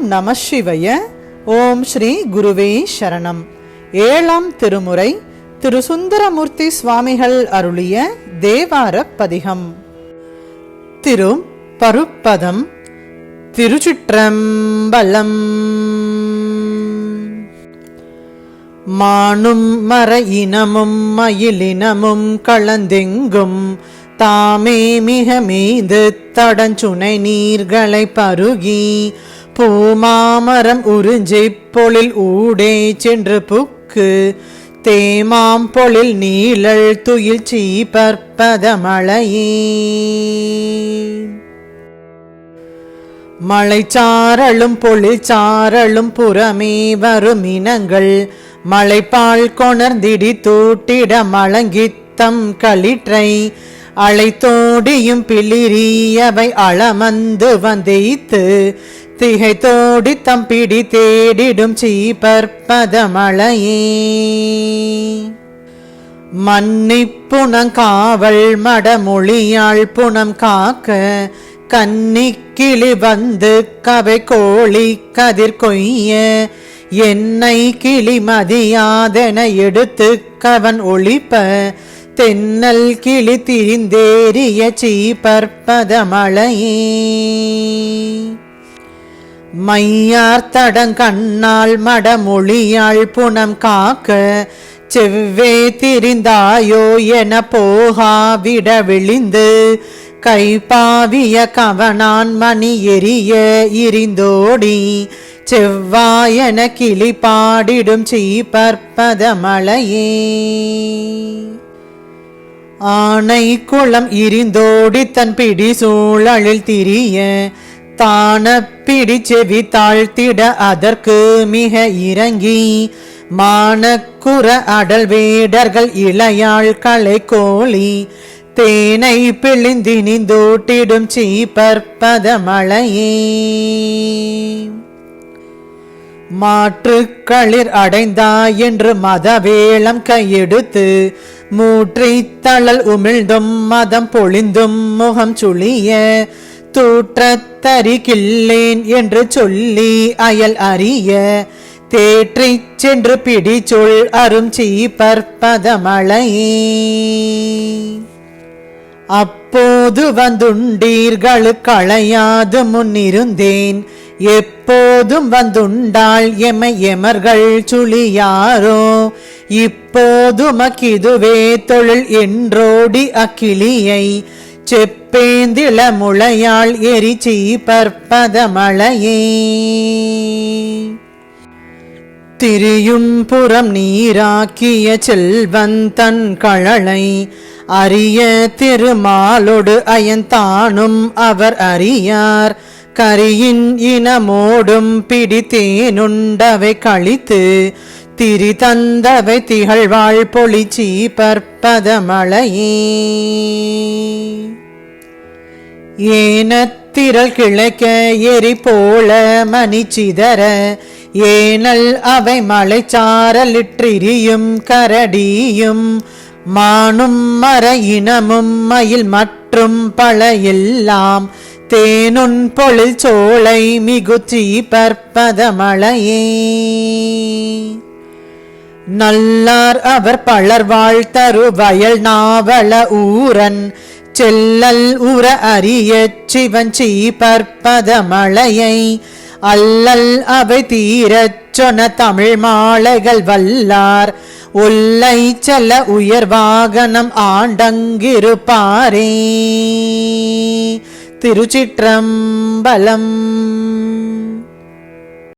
ஓம் நம சிவய. ஓம் ஸ்ரீ குருவே சரணம். ஏழாம் திருமுறை திரு சுந்தரமூர்த்தி சுவாமிகள் அருளிய தேவார பதிகம். திரு பருப்பதம் திருச்சிற்றம்பலம். மானும் மர இனமும் மயிலினமும் கலந்தெங்கும் தாமே மிக மீது தடஞ்சுனை நீர்களை பருகி பூமாமரம் உறிஞ்சி பொழில் ஊடே சென்று புக்கு. தேமாம் பொழில் நீழல் துயில் சீபற்பதமழையே மலைச்சாரலும் பொழிச்சாரலும் புறமே வரும் இனங்கள். மலைப்பால் கொணர்ந்திடி தூட்டிட மழங்கித்தம் களிற்றை. அழைத்தோடியும் பிளிரியவை அளமந்து வந்தைத்து திகைத்தோடி தம் பிடி தேடிடும் சீபற்பதமழையே மன்னிப்புணங்காவல் மடமொழியாள் புணம் காக்க கன்னிக்கிளி வந்து கவை கோழி கதிர் கொய்ய என்னை கிளி மதியாதென எடுத்து கவன் ஒளிப்ப தென்னல் கிளி திரிந்தேறிய சீபற்பதமழையே மையார் தடங்கண்ணால் மடமொழியாள் புனம் காக்க செவ்வே திரிந்தாயோ என போகா விட விழிந்து கைப்பாவிய கவனான் மணி எரிய இரிந்தோடி செவ்வாயன கிளி பாடிடும் சீப்பற்பதமலையே ஆனை குளம் இருந்தோடி தன் பிடி சூழலில் திரிய தான பிடி செவி தாழ்த்திட அதற்கு மிக இறங்கி மானக்குற அடல் வேடர்கள் இளையாள் களை கோழி தேனை பிழிந்தினிந்தோட்டிடும் மாற்று களிர் அடைந்தாய் என்று மதவேளம் கையெடுத்து மூற்றி தளல் உமிழ்ந்தும் மதம் பொழிந்தும் முகம் சுழிய தூற்றத்தரிகில்லேன் என்று சொல்லி அயல் அறிய தேற்றிச் சென்று பிடி சொல் அரும் சீபற்பதமழையே அப்போது வந்துண்டீர்களு களையாது முன்னிருந்தேன். எப்போதும் வந்துண்டாள் எமை எமர்கள் சுழியாரோ? இப்போதும் அக்கிதுவே தொழில் என்றோடி அக்கிளியை செப்பேந்தில முளையால் எரிச்சி பற்பதமழையே திரியும் புறம் நீராக்கிய செல்வந்தன் கழலை அரிய திருமாலொடு அயந்தானும் அவர் அறியார். கரியின் இனமோடும் பிடித்தேனுண்டவை கழித்து திரி தந்தவை திகழ்வாழ் பொழிச்சி பற்பதமழையே ஏனத்திரள் கிழக்க எரி போல மணிச்சிதற ஏனல் அவை மலைச்சாரலிற்றிரியும் கரடியும் மானும் மர இனமும் மயில் மற்றும் பல எல்லாம் தேனுன் பொழில் சோலை மிகுச்சி பற்பதமழையே. நல்லார் அவர் பலர் வாழ்த்தரு வயல் நாவல ஊரன். செல்லல் உற அரிய சிவஞ்சி பற்பதமழையை அல்லல் அவை தீரச் சொன்ன தமிழ் மாலைகள் வல்லார். ஒல்லை செல்ல உயர் வாகனம் ஆண்டங்கிருப்பாரே திருச்சிற்றம்பலம்